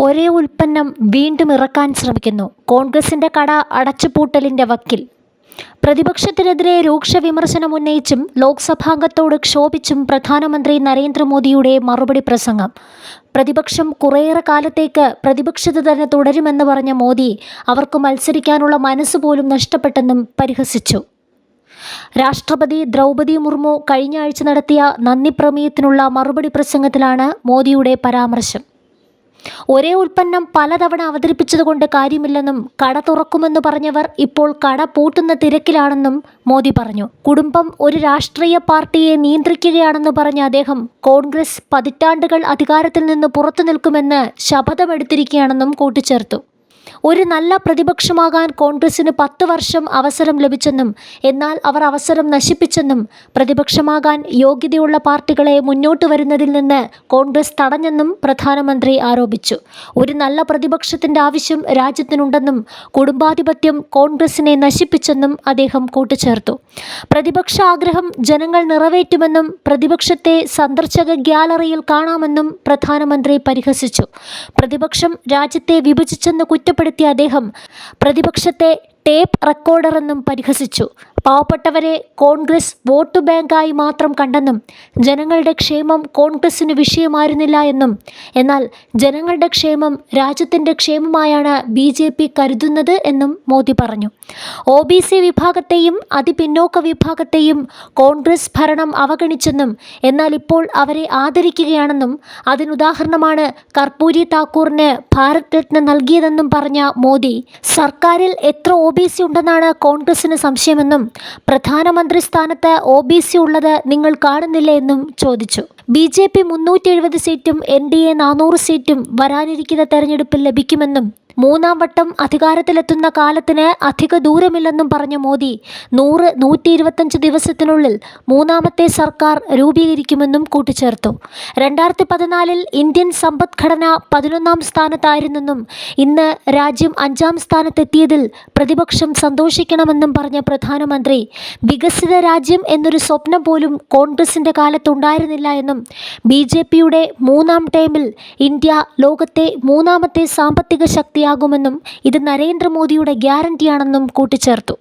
ഒരേ ഉൽപ്പന്നം വീണ്ടും ഇറക്കാൻ ശ്രമിക്കുന്നു. കോൺഗ്രസിന്റെ കട അടച്ചുപൂട്ടലിന്റെ വക്കിൽ. പ്രതിപക്ഷത്തിനെതിരെ രൂക്ഷ വിമർശനം ഉന്നയിച്ചും ലോക്സഭാംഗത്തോട് ക്ഷോഭിച്ചും പ്രധാനമന്ത്രി നരേന്ദ്രമോദിയുടെ മറുപടി പ്രസംഗം. പ്രതിപക്ഷം കുറേയേറെ കാലത്തേക്ക് പ്രതിപക്ഷത്ത് തന്നെ തുടരുമെന്ന് പറഞ്ഞ മോദി അവർക്ക് മത്സരിക്കാനുള്ള മനസ്സ് പോലും നഷ്ടപ്പെട്ടെന്നും പരിഹസിച്ചു. രാഷ്ട്രപതി ദ്രൗപദി മുർമു കഴിഞ്ഞ ആഴ്ച നടത്തിയ നന്ദി പ്രമേയത്തിനുള്ള മറുപടി പ്രസംഗത്തിലാണ് മോദിയുടെ പരാമർശം. ഒരേ ഉൽപ്പന്നം പലതവണ അവതരിപ്പിച്ചതുകൊണ്ട് കാര്യമില്ലെന്നും കട തുറക്കുമെന്ന് പറഞ്ഞവർ ഇപ്പോൾ കട പൂട്ടുന്ന തിരക്കിലാണെന്നും മോദി പറഞ്ഞു. കുടുംബം ഒരു രാഷ്ട്രീയ പാർട്ടിയെ നിയന്ത്രിക്കുകയാണെന്ന് പറഞ്ഞ അദ്ദേഹം കോൺഗ്രസ് പതിറ്റാണ്ടുകൾ അധികാരത്തിൽ നിന്ന് പുറത്തു നിൽക്കുമെന്ന് ശപഥമെടുത്തിരിക്കുകയാണെന്നും കൂട്ടിച്ചേർത്തു. ഒരു നല്ല പ്രതിപക്ഷമാകാൻ കോൺഗ്രസിന് പത്ത് വർഷം അവസരം ലഭിച്ചെന്നും എന്നാൽ അവർ അവസരം നശിപ്പിച്ചെന്നും പ്രതിപക്ഷമാകാൻ യോഗ്യതയുള്ള പാർട്ടികളെ മുന്നോട്ട് വരുന്നതിൽ നിന്ന് കോൺഗ്രസ് തടഞ്ഞെന്നും പ്രധാനമന്ത്രി ആരോപിച്ചു. ഒരു നല്ല പ്രതിപക്ഷത്തിന്റെ ആവശ്യം രാജ്യത്തിനുണ്ടെന്നും കുടുംബാധിപത്യം കോൺഗ്രസിനെ നശിപ്പിച്ചെന്നും അദ്ദേഹം കൂട്ടിച്ചേർത്തു. പ്രതിപക്ഷ ആഗ്രഹം ജനങ്ങൾ നിറവേറ്റുമെന്നും പ്രതിപക്ഷത്തെ സന്ദർശക ഗ്യാലറിയിൽ കാണാമെന്നും പ്രധാനമന്ത്രി പരിഹസിച്ചു. പ്രതിപക്ഷം രാജ്യത്തെ വിഭജിച്ചെന്ന് കുറ്റപ്പെടുത്തി അദ്ദേഹം പ്രതിപക്ഷത്തെ ടേപ്പ് റെക്കോർഡറെന്നും പരിഹസിച്ചു. പാവപ്പെട്ടവരെ കോൺഗ്രസ് വോട്ട് ബാങ്കായി മാത്രം കണ്ടെന്നും ജനങ്ങളുടെ ക്ഷേമം കോൺഗ്രസിന് വിഷയമായിരുന്നില്ല എന്നും. എന്നാൽ ജനങ്ങളുടെ ക്ഷേമം രാജ്യത്തിന്റെ ക്ഷേമമായാണ് ബി ജെ പി കരുതുന്നത് എന്നും മോദി പറഞ്ഞു. ഒ ബി സി വിഭാഗത്തെയും അതിപിന്നോക്ക വിഭാഗത്തെയും കോൺഗ്രസ് ഭരണം അവഗണിച്ചെന്നും എന്നാൽ ഇപ്പോൾ അവരെ ആദരിക്കുകയാണെന്നും അതിനുദാഹരണമാണ് കർപ്പൂരി താക്കൂറിന് ഭാരത് രത്ന നൽകിയതെന്നും പറഞ്ഞ മോദി സർക്കാരിൽ എത്ര ഒ ബി സി ഉണ്ടെന്നാണ് കോൺഗ്രസിന് സംശയമെന്നും പ്രധാനമന്ത്രി സ്ഥാനത്ത് ഒ ബി സി ഉള്ളത് നിങ്ങൾ കാണുന്നില്ല എന്നും ചോദിച്ചു. ബി ജെ പി മുന്നൂറ്റി എഴുപത് സീറ്റും എൻ ഡി എ നാനൂറ് സീറ്റും വരാനിരിക്കുന്ന തെരഞ്ഞെടുപ്പിൽ ലഭിക്കുമെന്നും മൂന്നാം വട്ടം അധികാരത്തിലെത്തുന്ന കാലത്തിന് അധിക ദൂരമില്ലെന്നും പറഞ്ഞ മോദി നൂറ് നൂറ്റി ഇരുപത്തഞ്ച് ദിവസത്തിനുള്ളിൽ മൂന്നാമത്തെ സർക്കാർ രൂപീകരിക്കുമെന്നും കൂട്ടിച്ചേർത്തു. രണ്ടായിരത്തി പതിനാലിൽ ഇന്ത്യൻ സമ്പദ്ഘടന പതിനൊന്നാം സ്ഥാനത്തായിരുന്നെന്നും ഇന്ന് രാജ്യം അഞ്ചാം സ്ഥാനത്തെത്തിയതിൽ പ്രതിപക്ഷം സന്തോഷിക്കണമെന്നും പറഞ്ഞ പ്രധാനമന്ത്രി വികസിത രാജ്യം എന്നൊരു സ്വപ്നം പോലും കോൺഗ്രസിന്റെ കാലത്തുണ്ടായിരുന്നില്ല എന്നും ബി ജെ പിയുടെ മൂന്നാം ടൈമിൽ ഇന്ത്യ ലോകത്തെ മൂന്നാമത്തെ സാമ്പത്തിക ശക്തിയാകുമെന്നും ഇത് നരേന്ദ്രമോദിയുടെ ഗ്യാരണ്ടിയാണെന്നും കൂട്ടിച്ചേർത്തു